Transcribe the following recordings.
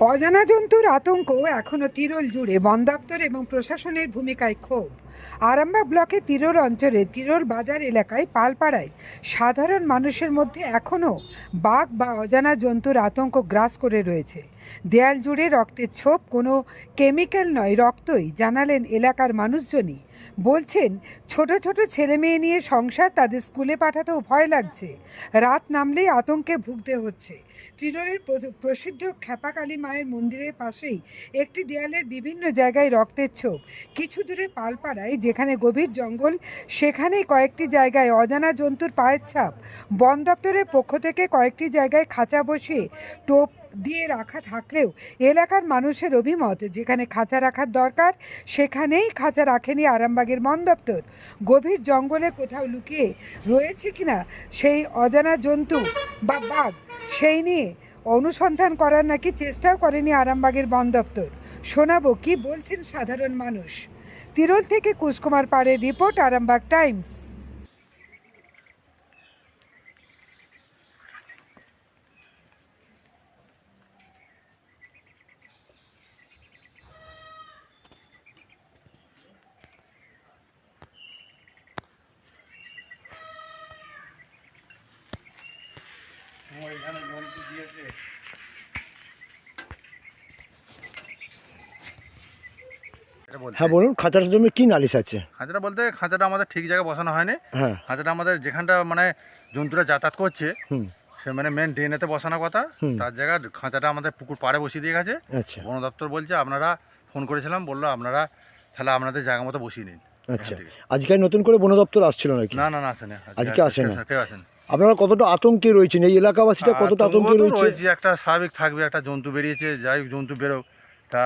অজানা জন্তুর আতঙ্ক এখনও তিরোল জুড়ে, বন দপ্তর এবং প্রশাসনের ভূমিকায় ক্ষোভ। আরামবাগ ব্লকে তিরোর অঞ্চলে তিরোল বাজার এলাকায় পালপাড়ায় সাধারণ মানুষের মধ্যে এখনও বাঘ বা অজানা জন্তুর আতঙ্ক গ্রাস করে রয়েছে। দেয়াল জুড়ে রক্তের ছোপ, কোনো কেমিক্যাল নয়, রক্তই, জানালেন এলাকার মানুষজনই। বলছেন, ছোট ছোট ছেলে মেয়ে নিয়ে সংসার তাদের স্কুলে পাঠাতেও ভয় লাগছে। রাত নামলেই আতঙ্কে ভুগতে হচ্ছে। প্রস- প্রসিদ্ধ খ্যাপাকালী মায়ের মন্দিরের পাশেই একটি দেয়ালের বিভিন্ন জায়গায় রক্তের ছোপ। কিছু দূরে পালপাড়ায় যেখানে গভীর জঙ্গল, সেখানেই কয়েকটি জায়গায় অজানা জন্তুর পায়ের ছাপ। বন দপ্তরের পক্ষ থেকে কয়েকটি জায়গায় খাঁচা বসিয়ে টোপ দিয়ে রাখা থাকলেও এলাকার মানুষের অভিমত, যেখানে খাঁচা রাখার দরকার, সেখানেই খাঁচা রাখেনি আরামবাগের বন দপ্তর। গভীর জঙ্গলে কোথাও লুকিয়ে রয়েছে কিনা সেই অজানা জন্তু বা বাঘ, সেই নিয়ে অনুসন্ধান করার নাকি চেষ্টাও করেনি আরামবাগের বন দপ্তর। শোনাবো কি বলছেন সাধারণ মানুষ। তিরোল থেকে কুশকুমার পাড়ের রিপোর্ট, আরামবাগ টাইমস এটা বলতে? হ্যাঁ বলুন খাঁচার জন্য কি নালিশ আছে? খাঁচাটা বলতে খাঁচাটা আমাদের ঠিক জায়গায় বসানো হয়নি। হ্যাঁ। খাঁচাটা আমাদের যেখানটা মানে জন্তুরা যাতায়াত করছে হুম। সে মানে মেন ড্রেনেতে বসানোর কথা। তার জায়গায় খাঁচাটা আমাদের পুকুর পাড়ে বসিয়ে দিয়ে গেছে। আচ্ছা। বন দপ্তর বলছে আপনারা ফোন করেছিলাম বলল আপনারা তাহলে আপনাদের জায়গা মতো বসিয়ে নিন। আচ্ছা। আজকে নতুন করে বন দপ্তর আসছিল নাকি? না না না আসেনি। আজকে আসে না? কেউ আসেন। আপনারা কতটা আতঙ্কে রয়েছেন? এই এলাকাবাসীটা কতটা আতঙ্কে রয়েছে? একটা স্বাভাবিক থাকবে একটা জন্তু বেরিয়েছে যাই জন্তু বেরোক। তা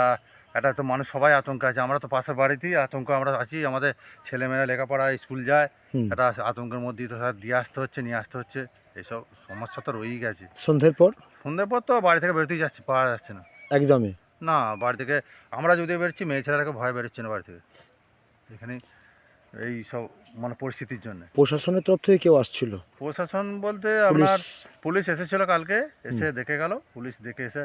এটা তো মানুষ সবাই আতঙ্ক আছে। আমরা তো পাশের বাড়িতেই আতঙ্ক আমরা আছি আমাদের ছেলেমেয়েরা লেখাপড়া স্কুল যায়। একটা আতঙ্কের মধ্যেই তো স্যার দিয়ে আসতে হচ্ছে নিয়ে আসতে হচ্ছে এইসব সমস্যা তো রয়েই গেছে। সন্ধ্যের পর? সন্ধ্যের পর তো বাড়ি থেকে বেরোতেই যাচ্ছে পাওয়া যাচ্ছে না। একদমই। না বাড়ি থেকে আমরা যদি বেরোচ্ছি মেয়ে ছেলেরাকে ভয় বেরোচ্ছে না বাড়ি থেকে। এখানে এই সব মানে পরিস্থিতির জন্য। প্রশাসনের তরফ থেকে কেউ আসছিল? প্রশাসন বলতে আপনার পুলিশ এসেছিল কালকে এসে দেখে গেল। পুলিশ দেখে এসে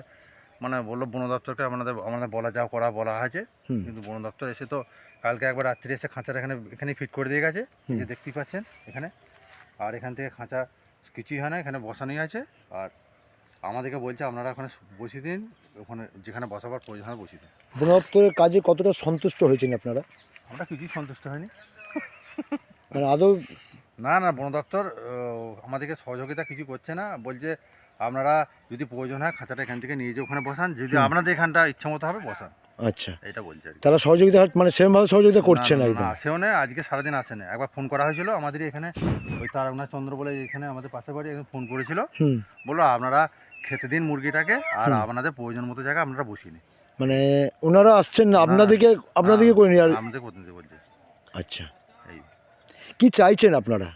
মানে বলল বন দপ্তরকে আপনাদের আমাদের বলা যা করা বলা আছে। কিন্তু বন দপ্তর এসে তো কালকে একবার রাত্রি এসে খাঁচার এখানে এখানেই ফিট করে দিয়ে গেছে। এই যে দেখতেই পাচ্ছেন এখানে। আর এখান থেকে খাঁচা কিছুই হয় না এখানে বসানোই আছে। আর আমাদেরকে বলছে আপনারা ওখানে বসিয়ে দিন ওখানে যেখানে বসাবার প্রয়োজন হয় বসিয়ে দিন। বন দপ্তরের কাজে কতটা সন্তুষ্ট হয়েছেন আপনারা? আমরা কিছুই সন্তুষ্ট হয়নি। মানে আদৌ না না বন দপ্তর আমাদেরকে সহযোগিতা কিছু করছে না। বলছে আপনারা যদি প্রয়োজন হয় খাঁচাটা এখান থেকে নিয়ে যেয়ে ওখানে বসান যদি আপনাদের এখানটা ইচ্ছা মতো হবে বসান। আচ্ছা। এটা বলছে আর কি। তারা সহযোগিতা মানে সেরকমভাবে সহযোগিতা করছে না না, একদম? না আসেও না আজকে সারাদিন আসে না। একবার ফোন করা হয়েছিল আমাদের এখানে ওই তারাগনা চন্দ্র বলে এখানে আমাদের পাশের বাড়ি একজন ফোন করেছিল। হুম। বলল আপনারা খেতে দিন মুরগিটাকে আর আপনাদের প্রয়োজন মতো জায়গা আপনারা বসিয়ে নিন। মানে ওনারা আসছেন না আপনাদেরকে আপনাদেরকে করে নিয়ে আর আমাদের প্রতিনিধি বলছে। আচ্ছা। এই। কি চাইছেন আপনারা?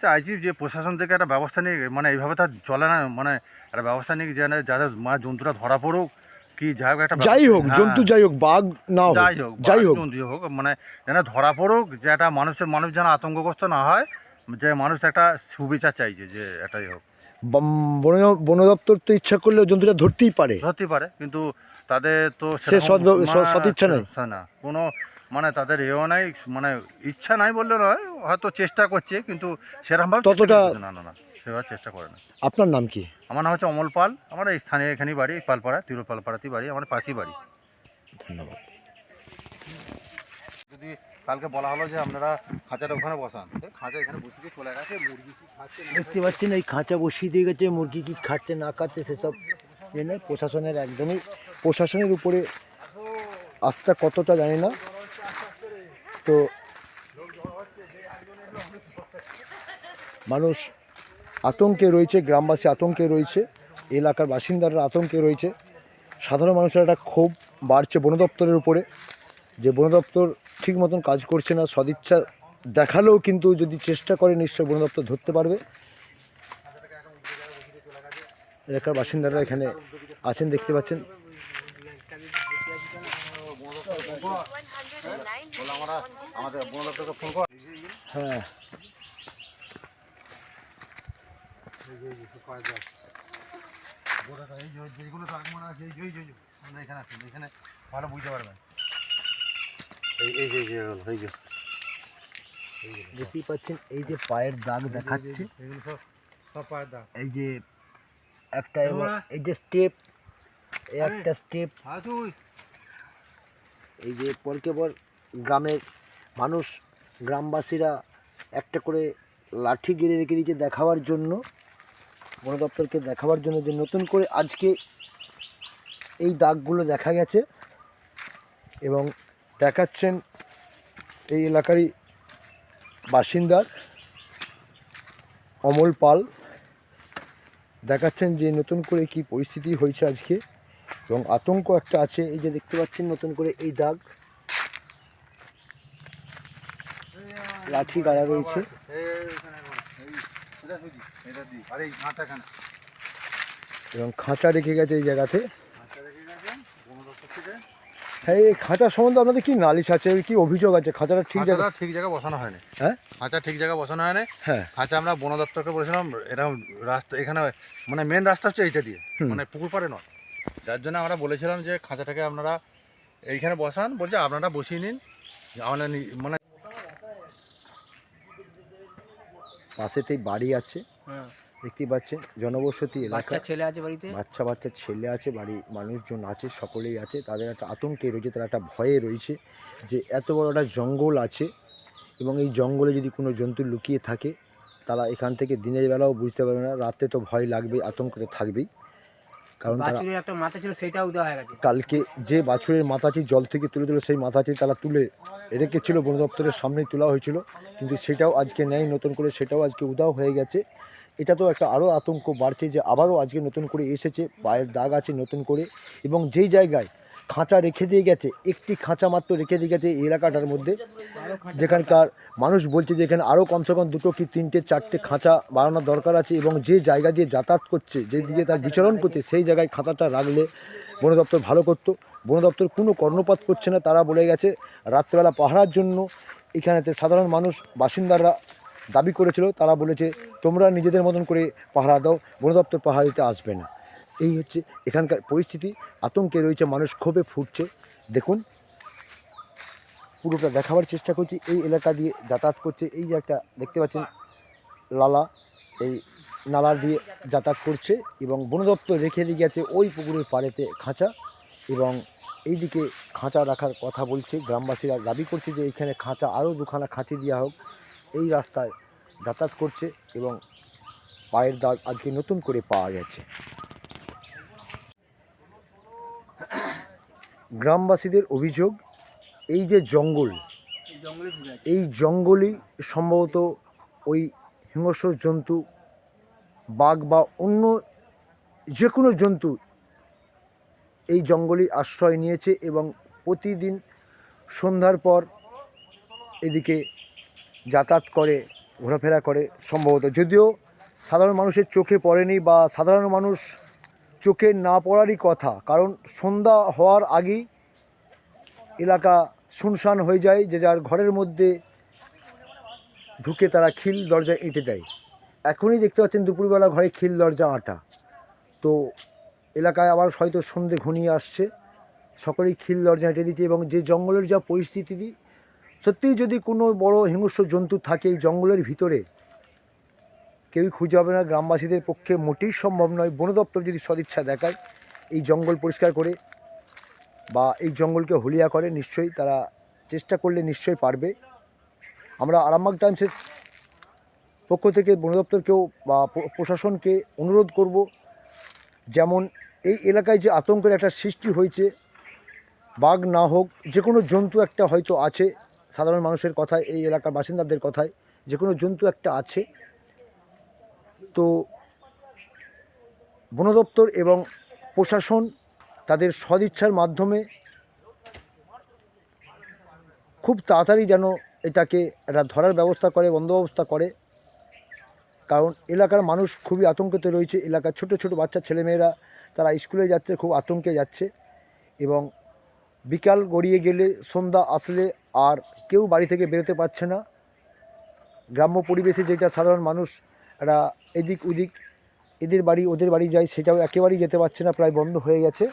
চাইছি যে প্রশাসন থেকে একটা ব্যবস্থা নিয়ে মানে এইভাবে তার চলে না মানে একটা ব্যবস্থা নিয়ে যেন যাদের মানে জন্তুটা ধরা পড়ুক কি যাই হোক একটা যাই হোক হ্যাঁ। জন্তু যাই হোক বাঘ না যাই হোক যাই হোক জন্তু হোক মানে যেন ধরা পড়ুক যে একটা মানুষের মানুষ যেন আতঙ্কগ্রস্ত না হয় যে মানুষ একটা সুবিচার চাইছে যে এটাই হোক বন বন দপ্তর তো ইচ্ছা করলে জন্তুটা ধরতেই পারে ধরতে পারে কিন্তু তাদের তো সে সৎ সৎ- ইচ্ছা নেই? না কোনো মানে তাদের এও নাই মানে ইচ্ছা নাই বললে নয় হয়তো চেষ্টা করছে কিন্তু সেরকমভাবে ততটা- না না না সেভাবে চেষ্টা করে না আপনার নাম কি? আমার নাম হচ্ছে অমল পাল আমার এই স্থানীয় এখানেই বাড়ি এই পালপাড়া তিরুল পালপাড়াতেই বাড়ি আমার পাশেই বাড়ি। ধন্যবাদ। যদি কালকে বলা হলো যে আপনারা খাঁচাটা ওখানে বসান খাঁচা এখানে বসিয়ে চলে গেছে মুরগি কি খাচ্ছে দেখতে পাচ্ছেন এই খাঁচা বসিয়ে দিয়ে গেছে মুরগি কি খাচ্ছে না খাচ্ছে সেসব জেনে প্রশাসনের একদমই প্রশাসনের উপরে আস্থা কতটা জানি না। তো মানুষ আতঙ্কে রয়েছে, গ্রামবাসী আতঙ্কে রয়েছে, এলাকার বাসিন্দারা আতঙ্কে রয়েছে। সাধারণ মানুষের একটা ক্ষোভ বাড়ছে বন দপ্তরের উপরে যে বন দপ্তর ঠিক মতন কাজ করছে না, সদিচ্ছা দেখালেও কিন্তু যদি চেষ্টা করে নিশ্চয় বন দপ্তর ধরতে পারবে। এলাকার বাসিন্দারা এখানে আছেন, দেখতে পাচ্ছেন। আমরা আমাদের বন দপ্তরকে ফোন কর হ্যাঁ গোড়াটা এই যে যেগুলো দাগ মারা আছে এই যে এই যে, এই যে, আমরা এখানে আছি এখানে ভালো বুঝতে পারবেন এই এই যে এই যে এগুলো, এই যে এইগুলো, দেখতেই পাচ্ছেন এই যে পায়ের দাগ সব। দেখাচ্ছে এগুলো সব সব পায়ের দাগ এই যে একটা এবং তোমরা- এই যে স্টেপ এই আরে। একটা স্টেপ হ্যাঁ তুই এই যে পরকে পর গ্রামের মানুষ, গ্রামবাসীরা একটা করে লাঠি গেড়ে রেখে দিয়েছে দেখাবার জন্য, বন দপ্তরকে দেখাবার জন্য যে নতুন করে আজকে এই দাগগুলো দেখা গেছে এবং দেখাচ্ছেন এই এলাকারই বাসিন্দার অমল পাল। দেখাচ্ছেন যে নতুন করে কি পরিস্থিতি হয়েছে আজকে এবং আতঙ্ক একটা আছে, এই যে দেখতে পাচ্ছেন নতুন করে এই দাগ লাঠি গাড়া রয়েছে এই এখানে গোড়া, এই এটা সুজি এটা দি আরে এই গাড়া এখানে এবং খাঁচা রেখে গেছে এই জায়গাতে। হ্যাঁ এই খাঁচা সম্বন্ধে আপনাদের কি নালিশ আছে? কি অভিযোগ আছে? খাঁচাটা ঠিক জায়গা ঠিক জায়গায় বসানো হয়নি। হ্যাঁ? খাঁচা ঠিক জায়গায় বসানো হয়নি। হ্যাঁ। খাঁচা আমরা বন দপ্তরকে বলেছিলাম এরকম রাস্তা এখানে মানে মেন রাস্তা হচ্ছে এইটা দিয়ে মানে পুকুর পাড়ে নয়। যার জন্য আমরা বলেছিলাম যে খাঁচাটাকে আপনারা এইখানে বসান বলছে আপনারা বসিয়ে নিন। আমরা মানে পাশেতেই বাড়ি আছে। দেখতেই পাচ্ছেন জনবসতি এলাকা। বাচ্চা ছেলে আছে বাড়িতে? বাচ্চা বাচ্চা ছেলে আছে বাড়ি মানুষজন আছে সকলেই আছে। তাদের একটা আতঙ্কে রয়েছে তারা একটা ভয়ে রয়েছে যে এত বড় একটা জঙ্গল আছে এবং এই জঙ্গলে যদি কোনো জন্তু লুকিয়ে থাকে তারা এখান থেকে দিনের বেলাও বুঝতে পারবে না রাতে তো ভয় লাগবে আতঙ্ক তো থাকবেই। কারণ তারা বাছুরের একটা মাথা ছিল সেটাও দেওয়া হয়ে গেছে। কালকে যে বাছুরের মাথাটি জল থেকে তুলে তুলে সেই মাথাটি তারা তুলে রেখেছিল বন দপ্তরের সামনেই তোলা হয়েছিল। কিন্তু সেটাও আজকে নেয় নতুন করে সেটাও আজকে উদাও হয়ে গেছে। এটা তো একটা আরও আতঙ্ক বাড়ছে যে আবারও আজকে নতুন করে এসেছে পায়ের দাগ আছে নতুন করে। এবং যেই জায়গায় খাঁচা রেখে দিয়ে গেছে, একটি খাঁচা মাত্র রেখে দিয়ে গেছে এই এলাকাটার মধ্যে। যেখানকার মানুষ বলছে যে এখানে আরও কমসে কম দুটো কি তিনটে, চারটে খাঁচা বাড়ানোর দরকার আছে এবং যে জায়গা দিয়ে যাতায়াত করছে, যে দিকে তার বিচরণ করছে, সেই জায়গায় খাঁচাটা রাখলে বন দপ্তর ভালো করতো। বন দপ্তর কোনো কর্ণপাত করছে না, তারা বলে গেছে রাত্রেবেলা পাহারার জন্য এখানেতে সাধারণ মানুষ, বাসিন্দারা দাবি করেছিল, তারা বলেছে তোমরা নিজেদের মতন করে পাহারা দাও, বন দপ্তর পাহারা দিতে আসবে না। এই হচ্ছে এখানকার পরিস্থিতি। আতঙ্কে রয়েছে মানুষ, ক্ষোভে ফুটছে। দেখুন, পুরোটা দেখাবার চেষ্টা করছি। এই এলাকা দিয়ে যাতায়াত করছে। এই যে একটা দেখতে পাচ্ছেন, লালা এই নালা দিয়ে যাতায়াত করছে এবং বন দপ্তর রেখে দিয়ে গেছে ওই পুকুরের পাড়েতে খাঁচা এবং এইদিকে খাঁচা রাখার কথা বলছে। গ্রামবাসীরা দাবি করছে যে এখানে খাঁচা, আরও দুখানা খাঁচি দেওয়া হোক। এই রাস্তায় যাতায়াত করছে এবং পায়ের দাগ আজকে নতুন করে পাওয়া গেছে। গ্রামবাসীদের অভিযোগ, এই যে জঙ্গল, এই জঙ্গলই সম্ভবত ওই হিংস্র জন্তু, বাঘ বা অন্য যে কোনো জন্তু এই জঙ্গলই আশ্রয় নিয়েছে এবং প্রতিদিন সন্ধ্যার পর এদিকে যাতায়াত করে, ঘোরাফেরা করে সম্ভবত। যদিও সাধারণ মানুষের চোখে পড়েনি বা সাধারণ মানুষ চোখে না পড়ারই কথা। কারণ সন্ধ্যা হওয়ার আগেই এলাকা শুনশান হয়ে যায়, যে যার ঘরের মধ্যে ঢুকে তারা খিল দরজা এঁটে দেয়। এখনই দেখতে পাচ্ছেন দুপুরবেলা ঘরে খিল দরজা আটা। তো এলাকায় আবার হয়তো সন্ধে ঘনিয়ে আসছে। সকলেই খিল দরজা এঁটে দিচ্ছে এবং যে জঙ্গলের যা পরিস্থিতি, সত্যিই যদি কোনো বড় হিংস্র জন্তু থাকে এই জঙ্গলের ভিতরে কেউই খুঁজে হবে না। গ্রামবাসীদের পক্ষে মোটেই সম্ভব নয়। বন দপ্তর যদি সদিচ্ছা দেখায়, এই জঙ্গল পরিষ্কার করে বা এই জঙ্গলকে হলিয়া করে, নিশ্চয়ই তারা চেষ্টা করলে নিশ্চয়ই পারবে। আমরা আরামবাগ টাইমসের পক্ষ থেকে বন দপ্তরকেও বা প্রশাসনকে অনুরোধ করব, যেমন এই এলাকায় যে আতঙ্কের একটা সৃষ্টি হয়েছে, বাঘ না হোক যে কোনো জন্তু একটা হয়তো আছে, সাধারণ মানুষের কথায়, এই এলাকার বাসিন্দাদের কথায় যে কোনো জন্তু একটা আছে। তো বন দপ্তর এবং প্রশাসন তাদের সদিচ্ছার মাধ্যমে খুব তাড়াতাড়ি যেন এটাকে একটা ধরার ব্যবস্থা করে, বন্দোবস্ত করে। কারণ এলাকার মানুষ খুবই আতঙ্কিত রয়েছে। এলাকার ছোট ছোট বাচ্চা ছেলেমেয়েরা, তারা স্কুলে যাচ্ছে, খুব আতঙ্কে যাচ্ছে এবং বিকাল গড়িয়ে গেলে সন্ধ্যা আসলে আর কেউ বাড়ি থেকে বেরোতে পারছে না। গ্রাম্য পরিবেশে যেটা সাধারণ মানুষ একটা এদিক ওদিক এদের বাড়ি, ওদের বাড়ি যাই সেটাও একেবারেই যেতে পারছে না, প্রায় বন্ধ হয়ে গেছে।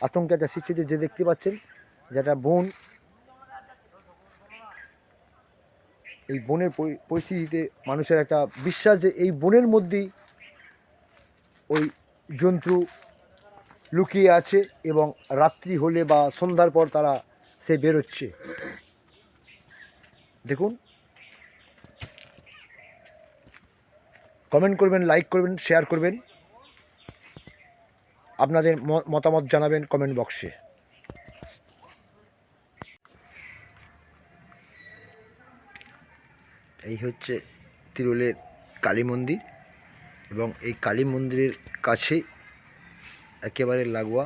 আতঙ্ক একটা সৃষ্টিতে যে দেখতে পাচ্ছেন যেটা বোন এই বনের পরি- পরিস্থিতিতে মানুষের একটা বিশ্বাস যে এই বনের মধ্যেই ওই জন্তু লুকিয়ে আছে এবং রাত্রি হলে বা সন্ধ্যার পর তারা সে বেরোচ্ছে। দেখুন কমেন্ট করবেন, লাইক করবেন, শেয়ার করবেন। আপনাদের মতামত জানাবেন কমেন্ট বক্সে। এই হচ্ছে তিরুলের কালী মন্দির এবং এই কালী মন্দিরের কাছেই একেবারে লাগোয়া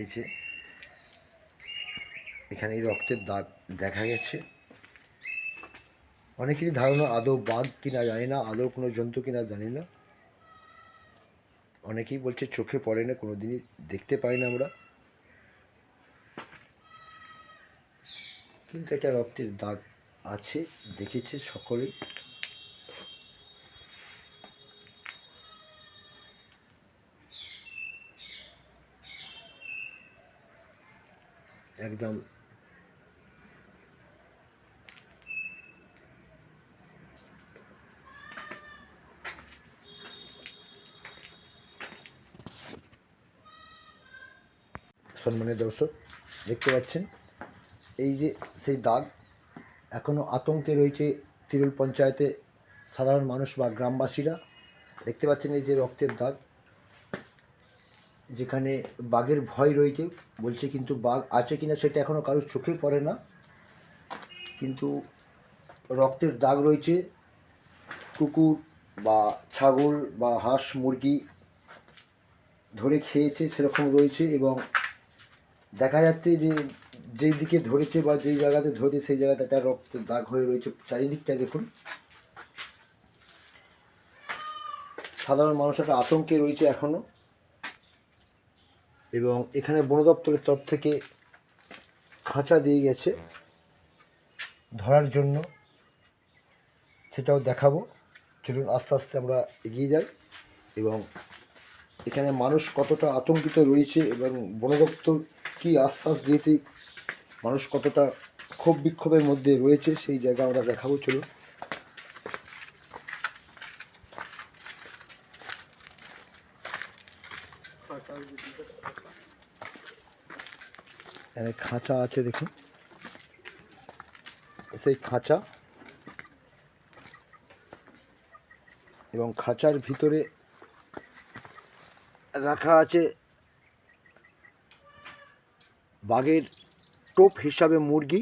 এই যে এখানে রক্তের দাগ দেখা গেছে। অনেকেরই ধারণা, আদৌ বাঘ কিনা জানি না, আদৌ কোনো জন্তু কিনা জানি না। অনেকেই বলছে চোখে পড়ে না কোনো দিনই দেখতে পাই না আমরা। কিন্তু একটা রক্তের দাগ আছে, দেখেছে সকলেই। একদম সম্মানীয় দর্শক দেখতে পাচ্ছেন। এই যে সেই দাগ এখনও আতঙ্কে রয়েছে তিরুল পঞ্চায়েতে সাধারণ মানুষ বা গ্রামবাসীরা। দেখতে পাচ্ছেন এই যে রক্তের দাগ, যেখানে বাঘের ভয় রয়েছে। বলছে কিন্তু বাঘ আছে কিনা সেটা এখনও কারোর চোখে পড়ে না। কিন্তু রক্তের দাগ রয়েছে। কুকুর বা ছাগল বা হাঁস, মুরগি ধরে খেয়েছে সেরকম রয়েছে এবং দেখা যাচ্ছে যে যেই দিকে ধরেছে বা যেই জায়গাতে ধরেছে সেই জায়গাতে একটা রক্ত দাগ হয়ে রয়েছে চারিদিকটা, দেখুন। সাধারণ মানুষ একটা আতঙ্কে রয়েছে এখনও এবং এখানে বন দপ্তরের তরফ থেকে খাঁচা দিয়ে গেছে ধরার জন্য। সেটাও দেখাবো। চলুন আস্তে আস্তে আমরা এগিয়ে যাই এবং এখানে মানুষ কতটা আতঙ্কিত রয়েছে এবং বন দপ্তর কী আশ্বাস দিয়েছে? মানুষ কতটা ক্ষোভ বিক্ষোভের মধ্যে রয়েছে সেই জায়গা আমরা দেখাবো, চলুন। এখানে খাঁচা আছে, দেখুন। সেই খাঁচা এবং খাঁচার ভিতরে রাখা আছে। বাঘের টোপ হিসাবে মুরগি।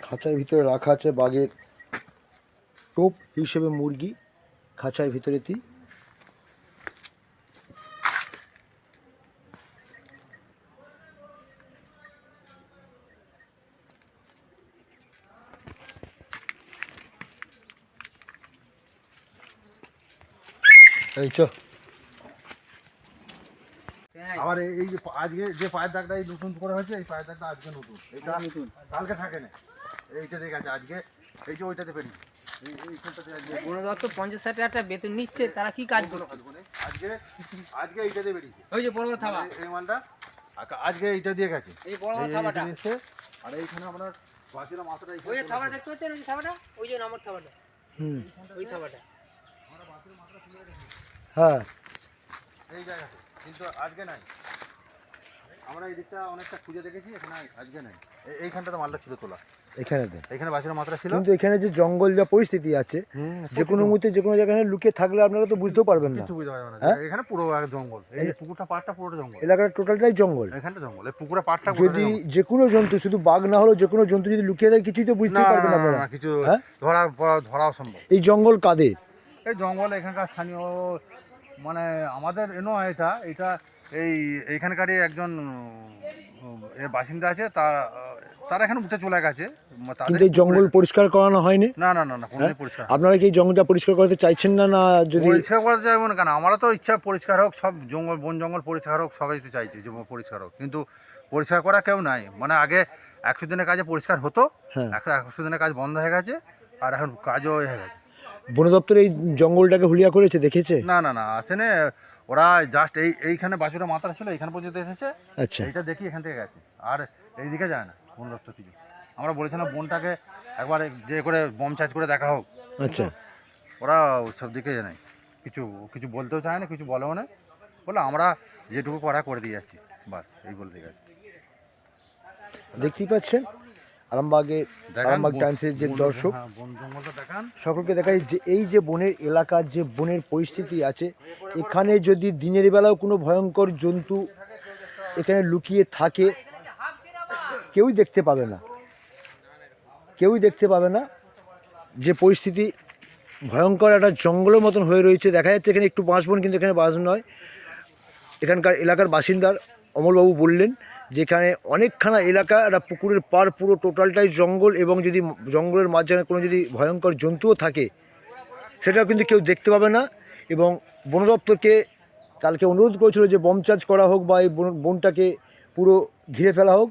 খাঁচার ভিতরে রাখা আছে বাঘের টোপ হিসেবে মুরগি। খাঁচার ভিতরেতেই এই চ। আবার এই যে আজকে যে পায়ের দাগটা এই নতুন করে হয়েছে এই পায়ের দাগটা আজকে নতুন। এটা নতুন। কালকে থাকে না। এইটা দেখে আছে আজকে। এই যে ওইটাতে পেরি। এই এইখানটাতে আজকে বন দপ্তর পঞ্চাশ ষাট হাজার বেতন নিচ্ছে তারা কি কাজ করছে? আজকে আজকে এইটাতে বেরিয়েছে। ওই যে বড় থাবা। এই- মালটা আজকে এইটা দিয়ে গেছে। এই বড় থাবাটা। আর এইখানে আপনার মাথাটা ওই থাবাটা দেখতে পাচ্ছেন? ওই থাবাটা? ওই যে আমার থাবাটা। হুম। ওই থাবাটা। হ্যাঁ। এই জায়গাতে কিন্তু আজকে নাই। আমরা এই দিকটা অনেকটা খুঁজে দেখেছি এখানে আজকে নাই। এই- এইখানটাতে মালটা ছিল তোলা। এখানেতে এখানে বাকিরা মাত্রা ছিল। কিন্তু এখানে যে জঙ্গল যা পরিস্থিতি আছে যে কোনো মুহূর্তে যে কোনো জায়গায় লুকিয়ে থাকলে আপনারা তো বুঝতেও পারবেন না। কিছু বুঝতে পারবে না। হ্যাঁ? এখানে পুরো এক জঙ্গল। এই পুকুরটা পাড়টা পুরোটা জঙ্গল। টোটালটাই জঙ্গল। এখানটা জঙ্গল। এই পুকুরে পাড়টা যদি যে কোনো জন্তু শুধু বাঘ না হলেও যে কোনো জন্তু যদি লুকিয়ে থাকে কিছুই তো বুঝতেই পারবেন আপনারা। কিছু হ্যাঁ? ধরা সম্ভব। এই জঙ্গল কাদের? এই জঙ্গল এখানকার স্থানীয় মানে আমাদের এনো এটা এটা এই এইখানকারই একজন বাসিন্দা আছে তার তারা এখানে উঠে চলে গেছে। কিন্তু এই জঙ্গল পরিষ্কার করানো হয়নি? না না না না কোনো হ্যাঁ? পরিষ্কার আপনারা কি জঙ্গলটা পরিষ্কার করতে চাইছেন না না যদি পরিষ্কার করতে চাইব না কেন? আমরা তো ইচ্ছা পরিষ্কার হোক সব জঙ্গল বন জঙ্গল পরিষ্কার হোক সবাই তো চাইছে পরিষ্কার হোক। কিন্তু পরিষ্কার করা কেউ নাই। মানে আগে একশো দিনের কাজে পরিষ্কার হতো হ্যাঁ। একশো একশো দিনের কাজ বন্ধ হয়ে গেছে আর এখন কাজও হয়ে গেছে। বন দপ্তর এই জঙ্গলটাকে হুলিয়া করেছে দেখেছে? না না না আসেনে ওরা জাস্ট এই এইখানে বাছুরা মাথা ছিল এইখানে পর্যন্ত এসেছে। আচ্ছা। এইটা দেখি এখান থেকে গেছে। আর এইদিকে যায় না বন দপ্তর কিছু। আমরা বলেছিলাম বনটাকে একবার যে করে বম চার্জ করে দেখা হোক। আচ্ছা। ওরা সব দিকে জানে কিছু কিছু বলতেও চায় না কিছু বলেও না। বলে আমরা যেটুকু করা করে দিয়ে যাচ্ছি। বাস এই বলতে গেছে। দেখতেই পাচ্ছেন? আরামবাগে আরামবাগ টাইমসের যে দর্শক হ্যাঁ সকলকে দেখাই যে এই যে বনের এলাকার যে বনের পরিস্থিতি আছে এখানে যদি দিনের বেলাও কোনো ভয়ঙ্কর জন্তু এখানে লুকিয়ে থাকে কেউই দেখতে পাবে না। কেউই দেখতে পাবে না যে পরিস্থিতি ভয়ঙ্কর একটা জঙ্গলের মতন হয়ে রয়েছে। দেখা যাচ্ছে এখানে একটু বাঁশ বন কিন্তু এখানে বাঁশ নয়। এখানকার এলাকার বাসিন্দার অমলবাবু বললেন যেখানে অনেকখানা এলাকা, একটা পুকুরের পার পুরো টোটালটাই জঙ্গল এবং যদি জঙ্গলের মাঝখানে কোনো যদি ভয়ঙ্কর জন্তুও থাকে, সেটাও কিন্তু কেউ দেখতে পাবে না। এবং বন দপ্তরকে কালকে অনুরোধ করেছিল যে বম চার্জ করা হোক বা এই বন- বনটাকে পুরো ঘিরে ফেলা হোক,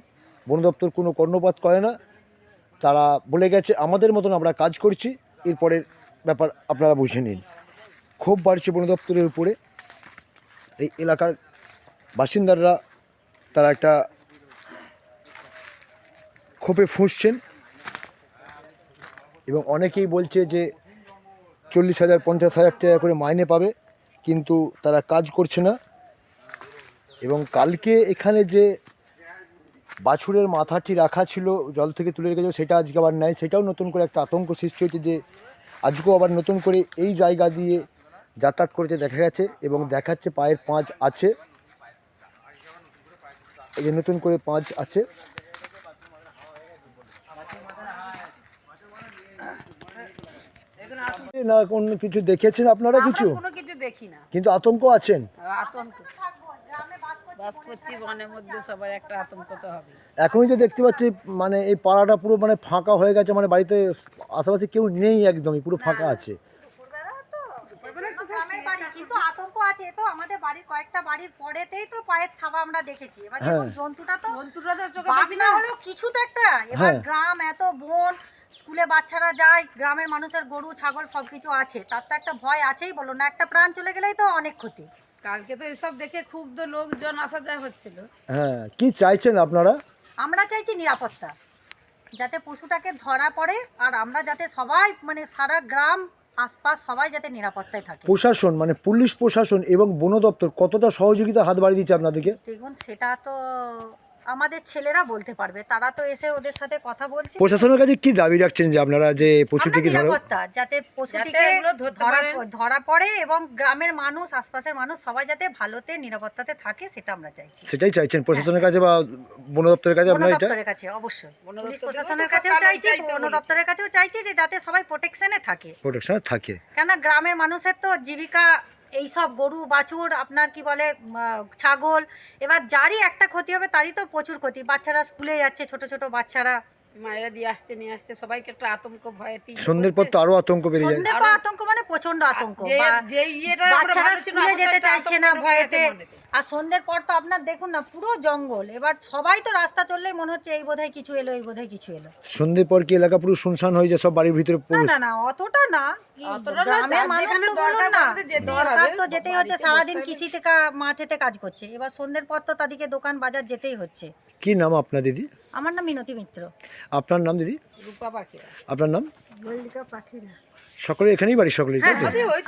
বন দপ্তর কোনো কর্ণপাত করে না। তারা বলে গেছে, আমাদের মতন আমরা কাজ করছি, এরপরের ব্যাপার আপনারা বুঝে নিন। ক্ষোভ বাড়ছে বন দপ্তরের উপরে। এই এলাকার বাসিন্দারা তারা একটা ক্ষোভে ফুঁসছেন এবং অনেকেই বলছে যে চল্লিশ হাজার, পঞ্চাশ হাজার টাকা করে মাইনে পাবে, কিন্তু তারা কাজ করছে না। এবং কালকে এখানে যে বাছুরের মাথাটি রাখা ছিল, জল থেকে তুলে রেখেছিল, সেটা আজকে আবার নেয়। সেটাও নতুন করে একটা আতঙ্ক সৃষ্টি হয়েছে যে আজকেও আবার নতুন করে এই জায়গা দিয়ে যাতায়াত করেছে, দেখা গেছে এবং দেখাচ্ছে পায়ের পাঁচ আছে। এই যে নতুন করে পাঁচ আছে। না কোনো কিছু দেখেছেন আপনারা কিছু? কোনো কিছু দেখি না। কিন্তু আতঙ্ক আছেন? আতঙ্ক। এখনই তো দেখতে পাচ্ছি মানে এই পাড়াটা পুরো মানে ফাঁকা হয়ে গেছে মানে বাড়িতে আশেপাশে কেউ নেই একদমই পুরো ফাঁকা আছে গ্রামের বাড়ি কিন্তু আতঙ্ক আছে তো আমাদের বাড়ির কয়েকটা বাড়ির পরেতেই তো পায়ের থাবা আমরা দেখেছি। এবার হ্যাঁ। দেখুন জন্তুটা তো জন্তুটা তো চোখে বাঘ দেখি না। না হলেও কিছু তো একটা। এবার হ্যাঁ। গ্রাম এত বন স্কুলে বাচ্চারা যায় গ্রামের মানুষের গরু ছাগল সবকিছু আছে। তার তো একটা ভয় আছেই বলো না একটা প্রাণ চলে গেলেই তো অনেক ক্ষতি। কালকে তো এসব দেখে খুব তো লোকজন আসা যায় হচ্ছিল। হ্যাঁ কি চাইছেন আপনারা? আমরা চাইছি নিরাপত্তা যাতে পশুটাকে ধরা পড়ে আর আমরা যাতে সবাই মানে সারা গ্রাম আশপাশ সবাই যাতে নিরাপত্তায় থাকে। প্রশাসন মানে পুলিশ প্রশাসন এবং বন দপ্তর কতটা সহযোগিতা হাত বাড়িয়ে দিচ্ছে আপনাদেরকে? দেখুন সেটা তো আমাদের ছেলেরা বলতে পারবে। তারা তো এসে ওদের সাথে কথা বলছে। প্রশাসনের কাছে কি দাবি রাখছেন যে আপনারা যে পশুটিকে ধরো যাতে পশুটিকে ধরা পড়ে এবং গ্রামের মানুষ আশপাশের মানুষ সবাই যাতে ভালোতে নিরাপত্তাতে থাকে সেটা আমরা চাইছি। সেটাই চাইছেন প্রশাসনের কাছে বা বন দপ্তরের কাছে আপনারা এটা? দপ্তরের কাছে অবশ্যই। বন পুলিশ দপ্তরের প্রশাসনের কাছেও চাইছি বন দপ্তরের কাছেও চাইছি যে যাতে সবাই প্রোটেকশনে থাকে। প্রোটেকশন থাকে। কেন গ্রামের মানুষের তো জীবিকা এই সব গরু বাছুর আপনার কি বলে ছাগল এবার যারই একটা ক্ষতি হবে তারই তো প্রচুর ক্ষতি। বাচ্চারা স্কুলে যাচ্ছে ছোট ছোট বাচ্চারা। মায়েরা দিয়ে আসছে নিয়ে আসছে সবাইকে একটা আতঙ্ক ভয়ে সন্ধ্যের পর তো আরও আতঙ্ক বেড়ে যায়। আতঙ্ক মানে প্রচণ্ড আতঙ্ক। বাচ্চারা স্কুলে যেতে চাইছে না ভয়েতে। আর সন্ধ্যের পর তো আপনার দেখুন না পুরো জঙ্গল। এবার সবাই তো রাস্তা চললেই মনে হচ্ছে এই বোধহয় কিছু এলো এই বোধহয় কিছু এলো। সন্ধ্যের পর কি এলাকা পুরো শুনশান হয়ে যায় সব বাড়ির ভিতরে না না না অতটা না। মানুষ তো বলুন যেতেই দরকার তো যেতেই হচ্ছে সারাদিন কৃষিতে কা- মাঠেতে কাজ করছে। এবার সন্ধ্যের পর তো তাদেরকে দোকান বাজার যেতেই হচ্ছে। কি নাম আপনার দিদি? আমার নাম মিনতি মিত্র। আপনার নাম দিদি? রূপা পাখিরা। আপনার নাম? মল্লিকা পাখিরা। সকলে এখানেই বাড়ি সকলেই তাই তো?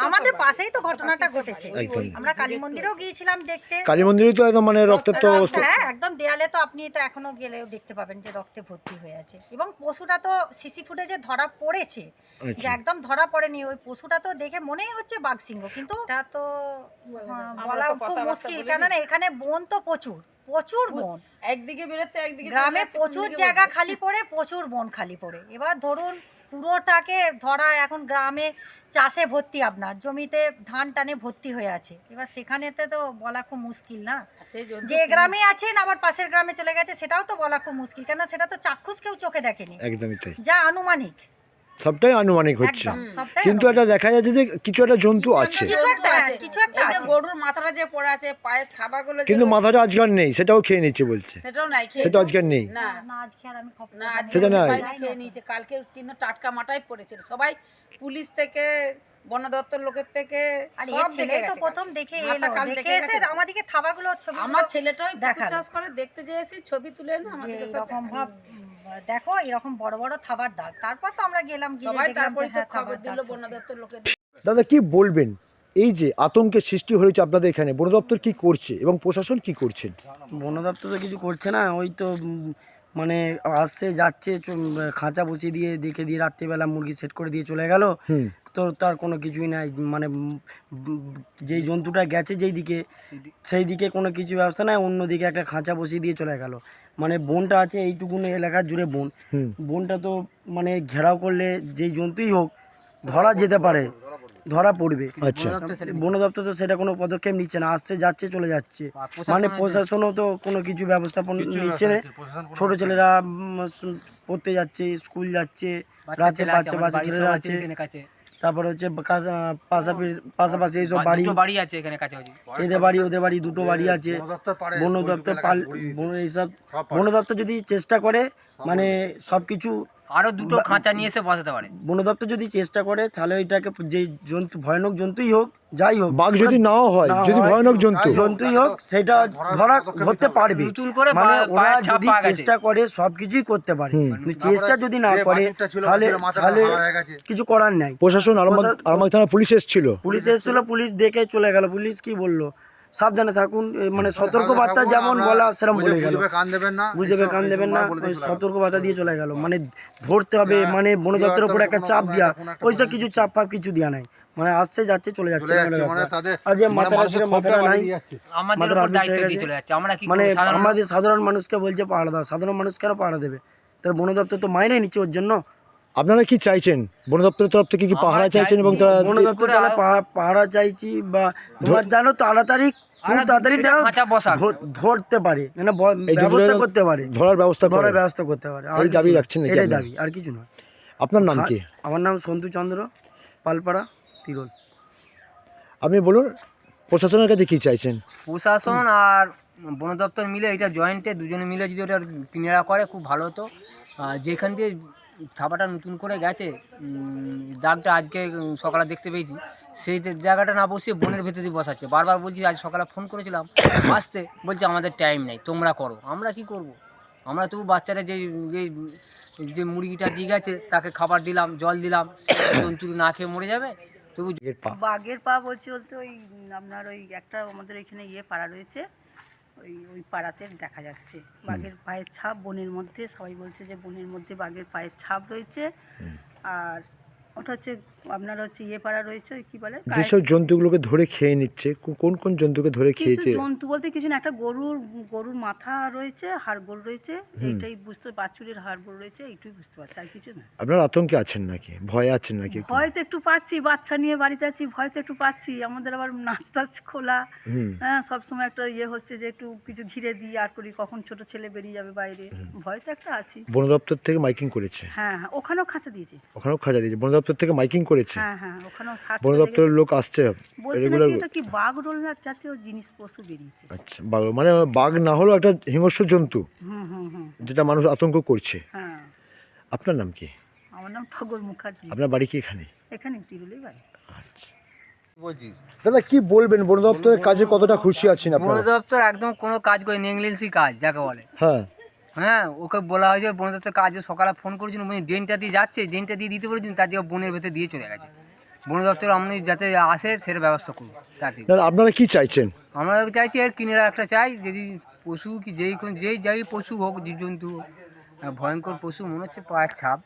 আমাদের পাশেই তো ঘটনাটা ঘটেছে। একদম। আমরা কালী মন্দিরেও গিয়েছিলাম দেখতে। কালী মন্দিরে তো একদম মানে রক্তের তো অবস্থা। হ্যাঁ একদম দেয়ালে তো আপনি তো এখনও গেলেও দেখতে পাবেন যে রক্তে ভর্তি হয়ে আছে। এবং পশুটা তো সিসি ফুটেজে ধরা পড়েছে। যে আচ্ছা একদম ধরা পড়েনি ওই পশুটা তো দেখে মনেই হচ্ছে বাঘসিংহ। কিন্তু তা তো হ্যাঁ, বলা খুব মুশকিল। কেননা এখানে বন তো প্রচুর প্রচুর বন। একদিকে বেরোচ্ছে একদিকে গ্রামে প্রচুর জায়গা খালি পড়ে প্রচুর বন খালি পড়ে। এবার ধরুন পুরোটাকে ধরা এখন গ্রামে চাষে ভর্তি আপনার জমিতে ধান টানে ভর্তি হয়ে আছে। এবার সেখানেতে তো বলা খুব মুশকিল না? যে গ্রামে আছেন আবার পাশের গ্রামে চলে গেছে সেটাও তো বলা খুব মুশকিল। কেন সেটা তো চাক্ষুষ কেউ চোখে দেখেনি। একদমই তাই। যা আনুমানিক। সবটাই আনুমানিক হচ্ছে। কিন্তু এটা দেখা যাচ্ছে যে কিছু একটা জন্তু আছে। কিছু একটা আছে, কিছু একটা এই যে আছে। গরুর মাথাটা যে পড়ে আছে পায়ের খাবারগুলো কিন্তু মাথাটা আজকাল নেই সেটাও খেয়ে নিচ্ছে বলছে। সেটাও খেয়ে সেটা আজকাল নেই। না। না আজকে আর আমি খবর না আজকে সেটা নাই। নিয়েছে। কালকে কিন্তু টাটকা মাটাই পড়েছিল। সবাই পুলিশ থেকে বন দপ্তর লোকের থেকে সব দেখে তো প্রথম দেখে দেখে দেখে এসে আমাদেরকে ছবি আমার ছেলেটাই পুকুর দেখাল। চাষ করে দেখতে যেয়েছি ছবি তুলে না আমাদেরকে সব দেখো এরকম বড় বড় থাবার দাগ। তারপর তো আমরা গেলাম সবাই দেখলাম তো হ্যাঁ দাদা কি বলবেন? এই যে আতঙ্কের সৃষ্টি হয়েছে আপনাদের এখানে বন দপ্তর কি করছে এবং প্রশাসন কি করছেন? বন দপ্তর তো কিছু করছে না ওই তো মানে আসছে যাচ্ছে খাঁচা বসিয়ে দিয়ে দেখে দিয়ে রাত্রিবেলা মুরগি সেট করে দিয়ে চলে গেল। তো তার কোনো কিছুই নাই মানে যেই জন্তুটা গেছে যেই দিকে সেই দিকে কোনো কিছু ব্যবস্থা নাই অন্যদিকে একটা খাঁচা বসিয়ে দিয়ে চলে গেল। মানে বনটা আছে এইটুকুন এলাকা জুড়ে বন। হুম। বনটা তো মানে ঘেরাও করলে যেই জন্তুই হোক ধরা যেতে পারে ধরা পড়বে। আচ্ছা বন দপ্তর তো সেটা কোনো পদক্ষেপ নিচ্ছে না আসছে যাচ্ছে চলে যাচ্ছে। মানে প্রশাসনও তো কোনো কিছু ব্যবস্থাপন নিচ্ছে না। ছোট ছেলেরা পড়তে যাচ্ছে স্কুল যাচ্ছে রাতে বাচ্চা বাচ্চা ছেলেরা আছে। তারপরে হচ্ছে পাশাপাশি এইসব বাড়ি বাড়ি আছে এখানে কাছাকাছি। এদের বাড়ি ওদের বাড়ি দুটো বাড়ি আছে। বন দপ্তর পাল বন এইসব বন দপ্তর যদি চেষ্টা করে মানে সব কিছু আরও দুটো খাঁচা নিয়ে এসে বসাতে পারে। বন দপ্তর যদি চেষ্টা করে তাহলে ওইটাকে যে জন্তু ভয়ানক জন্তুই হোক যাই হোক বাঘ যদি নাও হয় যদি ভয়ানক জন্তু। জন্তুই হোক সেটা ধরা ধরতে পারবে। নতুন করে মানে ওরা যদি চেষ্টা করে সবকিছুই করতে পারে। কিন্তু চেষ্টা যদি না করে তাহলে তাহলে। কিছু করার নাই। প্রশাসন আরামবাগ আরামবাগ থানার পুলিশ এসেছিল। পুলিশ এসেছিল পুলিশ দেখে চলে গেল। পুলিশ কি বলল? সাবধানে থাকুন মানে সতর্ক বার্তা যেমন বলা সেরকম বলে গেল। বুঝবে কান দেবেন না বুঝবে কান দেবেন না দিয়ে ওই চলে গেল। সতর্ক বার্তা দিয়ে চলে গেল। মানে ধরতে হবে মানে বন দপ্তরের উপর একটা চাপ দেওয়া ওইসব কিছু চাপ ফাপ কিছু দেওয়া নাই। মানে আসছে যাচ্ছে চলে যাচ্ছে মানে আর যে মানে মাথাটা মানুষের মাথাটা নাই আমাদের মাথার উপর আবিষ দায়িত্ব দিয়ে গেছে। চলে যাচ্ছে। আমরা কি মানে আমাদের সাধারণ মানুষকে বলছে পাহাড়া দাও সাধারণ মানুষ কেন পাহাড়া দেবে? তার বন দপ্তর তো মাইনে নিচ্ছে ওর জন্য। আপনারা কি চাইছেন? বন দপ্তরের তরফ থেকে কি আমরা পাহারা চাইছেন এবং তারা বন দপ্তর পাহা- পাহারা চাইছি বা তোমার জানো তাড়াতাড়ি খুব তাড়াতাড়ি যেন ধরতে পারে মানে ব- এই জন্তুটা ব্যবস্থা যেন করতে পারে। ধরার ব্যবস্থা করে। ব্যবস্থা করতে পারে। আর এই কিছু দাবি না। রাখছেন নাকি এটাই আপনারা? দাবি আর কিছু নয় আপনার নাম কি? আমার নাম সন্তু চন্দ্র পালপাড়া তিরোল। আপনি বলুন প্রশাসনের কাছে কি চাইছেন? প্রশাসন আর বন দপ্তর মিলে এটা জয়েন্টে দুজনে মিলে যদি ওটা কিনেরা করে খুব ভালো হতো। আর যেখান দিয়ে থাবাটা নতুন করে গেছে দাগটা আজকে সকালে দেখতে পেয়েছি। সেই জায়গাটা না বসিয়ে বনের ভেতর দিয়ে বসাচ্ছে। বারবার বলছি, আজ সকালে ফোন করেছিলাম, আসতে। বলছে, আমাদের টাইম নেই, তোমরা করো। আমরা কি করব। আমরা তবু বাচ্চারা যে যে যে মুরগিটা দিয়ে গেছে, তাকে খাবার দিলাম, জল দিলাম জন্তু না খেয়ে মরে যাবে? তবু বাঘের পা বলছি বলতে ওই, আপনার ওই একটা আমাদের এখানে ইয়ে পাড়া রয়েছে ওই ওই পাড়াতে দেখা যাচ্ছে। বাঘের পায়ের ছাপ বনের মধ্যে সবাই বলছে যে বনের মধ্যে বাঘের পায়ের ছাপ রয়েছে। আর ওটা হচ্ছে আপনার হচ্ছে ইয়ে পাড়া রয়েছে কি বলে? যেসব জন্তুগুলোকে ধরে খেয়ে নিচ্ছে কোন কোন জন্তুকে ধরে খেয়েছে? জন্তু বলতে কিছু না একটা গরুর গরুর মাথা রয়েছে হাড়গোড় রয়েছে এইটাই বুঝতে বাছুরের হাড়গোড় রয়েছে এইটুই বুঝতে পারছি আর কিছু না। আপনারা আতঙ্কে আছেন নাকি? ভয় আছেন নাকি ভয় তো একটু পাচ্ছি বাচ্চা নিয়ে বাড়িতে আছি ভয় তো একটু পাচ্ছি আমাদের আবার নাচ টাচ খোলা। হ্যাঁ সবসময় একটা ইয়ে হচ্ছে যে একটু কিছু ঘিরে দিই আর করি কখন ছোট ছেলে বেরিয়ে যাবে বাইরে ভয় তো একটা আছি বন দপ্তর থেকে মাইকিং করেছে? হ্যাঁ হ্যাঁ ওখানেও খাঁচা দিয়েছে। ওখানেও খাঁচা দিয়েছে বন দপ্তর থেকে মাইকিং করেছে। হ্যাঁ হ্যাঁ বন দপ্তরের লোক আসছে রেগুলার কি বাঘ জাতীয় জিনিস পশু বেরিয়েছে? আচ্ছা বাঘ মানে বাঘ না হলেও একটা হিংস্র জন্তু হুম হুম হুম। যেটা মানুষ আতঙ্ক করছে। হ্যাঁ। আপনার নাম কি? আমার নাম ঠগর মুখার্জি। আপনার বাড়ি কি এখানে? এখানে তিরুলেই বাড়ি। আচ্ছা। দাদা কি বলবেন? বন দপ্তরের কাজে কতটা খুশি আছেন বন দপ্তর একদম কোনো কাজ করে নেগলেন্সি কাজ যাকে বলে। হ্যাঁ। হ্যাঁ ওকে বলা হয়েছে বন দপ্তর কাজে সকালে ফোন করেছিল উনি ড্রেনটা দিয়ে যাচ্ছে ড্রেনটা দিয়ে দিতে বলেছেন তার জায়গায় বনের ভেতরে দিয়ে চলে গেছে। বন দপ্তর আপনি যাতে আসে সেটা ব্যবস্থা করুন তাতে আপনারা কি চাইছেন? আমরা চাইছি এর কিনেরা একটা চাই যদি পশু কি যেই কোন যেই যাই পশু হোক জীবজন্তু হোক ভয়ঙ্কর পশু মনে হচ্ছে পায়ের ছাপ।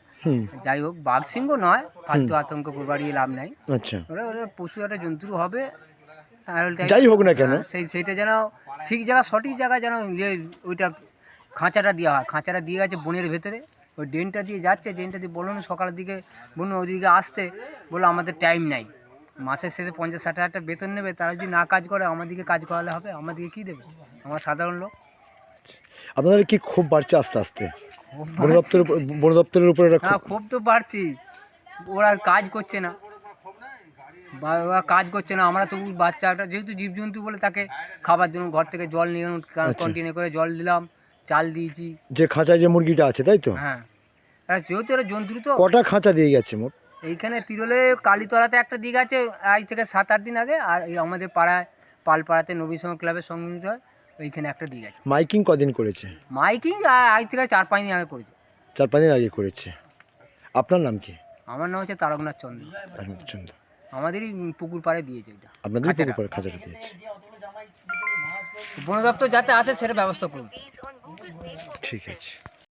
যাই হোক বাঘ সিংহ নয় ফালতু আতঙ্ক বাড়িয়ে লাভ নাই। আচ্ছা। ওরা ওরা পশু একটা জন্তু হবে যাই হোক না কেন। হ্যাঁ, সেই সেইটা যেন ঠিক জায়গা সঠিক জায়গায় যেন যে ওইটা খাঁচাটা দেওয়া হয়। খাঁচাটা দিয়ে গেছে বনের ভেতরে। ওই ড্রেনটা দিয়ে যাচ্ছে। ড্রেনটা দিয়ে বলুন সকালের দিকে বলুন ওইদিকে আসতে। বলল আমাদের টাইম নাই। মাসের শেষে পঞ্চাশ ষাট হাজার টাকা বেতন নেবে। তারা যদি না কাজ করে আমাদেরকে কাজ করালে হবে। আমাদেরকে কী দেবে? আমার সাধারণ লোক। আপনাদের কি খুব বাড়ছে আস্তে আস্তে? বন দপ্তরের উপর- বন দপ্তরের উপর হ্যাঁ খুব- তো বাড়ছি। ওরা কাজ করছে না। বা ওরা কাজ করছে না। আমরা তবু বাচ্চাটা যেহেতু জীবজন্তু বলে তাকে খাবার জন্য ঘর থেকে জল নিয়ে আচ্ছা। কন্টিনিউ করে জল দিলাম। চাল দিয়েছি। যে খাঁচায় যে মুরগিটা আছে তাই তো? হ্যাঁ। আর যেহেতু এটা জন্তু তো কটা খাঁচা দিয়ে গেছে মোট? এইখানে তিরলে কালীতলাতে একটা দিক আছে আজ থেকে সাত আট দিন আগে আর এই আমাদের পাড়ায় পালপাড়াতে নবী সংঘ ক্লাবের সঙ্গে নিতে হয় ওইখানে একটা দিক আছে। মাইকিং কদিন করেছে? মাইকিং আজ থেকে চার পাঁচ দিন আগে করেছে। চার পাঁচ দিন আগে করেছে। আপনার নাম কি? আমার নাম হচ্ছে তারকনাথ চন্দ্র। তারকনাথ চন্দ্র। আমাদেরই পুকুর পাড়ে দিয়েছে এটা। আপনাদের। পুকুর পাড়ে খাঁচাটা দিয়েছে। বন দপ্তর যাতে আসে সেটা ব্যবস্থা করুন। ঠিক আছে